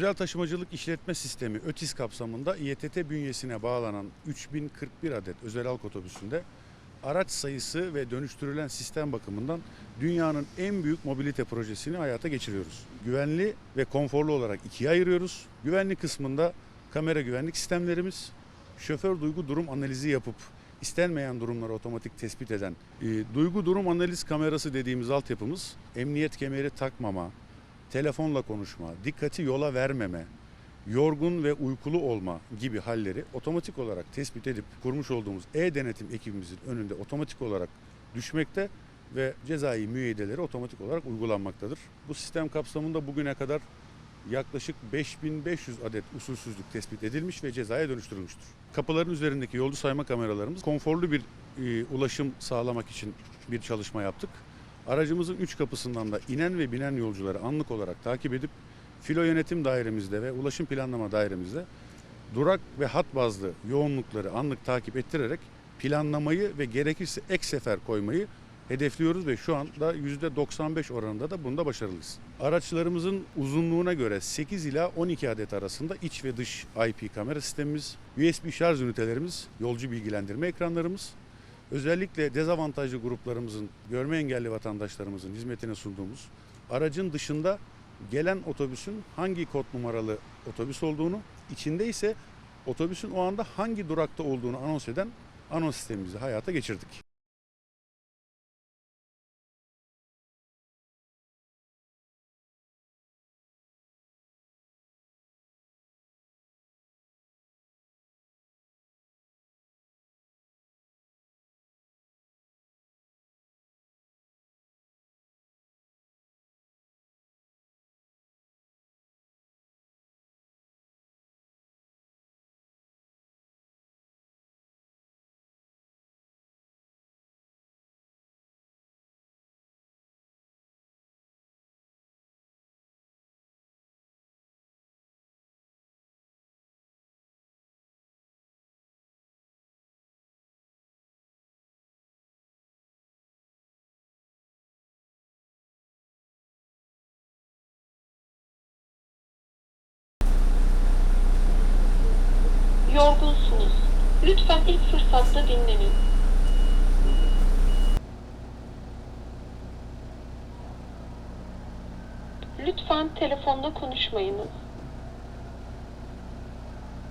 Özel Taşımacılık İşletme Sistemi ÖTİS kapsamında İETT bünyesine bağlanan 3041 adet özel halk otobüsünde araç sayısı ve dönüştürülen sistem bakımından dünyanın en büyük mobilite projesini hayata geçiriyoruz. Güvenli ve konforlu olarak ikiye ayırıyoruz. Güvenlik kısmında kamera güvenlik sistemlerimiz, şoför duygu durum analizi yapıp istenmeyen durumları otomatik tespit eden e, duygu durum analiz kamerası dediğimiz altyapımız emniyet kemeri takmama, telefonla konuşma, dikkati yola vermeme, yorgun ve uykulu olma gibi halleri otomatik olarak tespit edip kurmuş olduğumuz e-denetim ekibimizin önünde otomatik olarak düşmekte ve cezai müeyyideleri otomatik olarak uygulanmaktadır. Bu sistem kapsamında bugüne kadar yaklaşık 5500 adet usulsüzlük tespit edilmiş ve cezaya dönüştürülmüştür. Kapıların üzerindeki yolcu sayma kameralarımız konforlu bir e, ulaşım sağlamak için bir çalışma yaptık. Aracımızın üç kapısından da inen ve binen yolcuları anlık olarak takip edip filo yönetim dairemizde ve ulaşım planlama dairemizde durak ve hat bazlı yoğunlukları anlık takip ettirerek planlamayı ve gerekirse ek sefer koymayı hedefliyoruz ve şu anda %95 oranında da bunda başarılıyız. Araçlarımızın uzunluğuna göre 8 ila 12 adet arasında iç ve dış IP kamera sistemimiz, USB şarj ünitelerimiz, yolcu bilgilendirme ekranlarımız, özellikle dezavantajlı gruplarımızın, görme engelli vatandaşlarımızın hizmetine sunduğumuz aracın dışında gelen otobüsün hangi kod numaralı otobüs olduğunu, içinde ise otobüsün o anda hangi durakta olduğunu anons eden anons sistemimizi hayata geçirdik. Yorgunsunuz. Lütfen ilk fırsatta dinlenin. Lütfen telefonda konuşmayınız.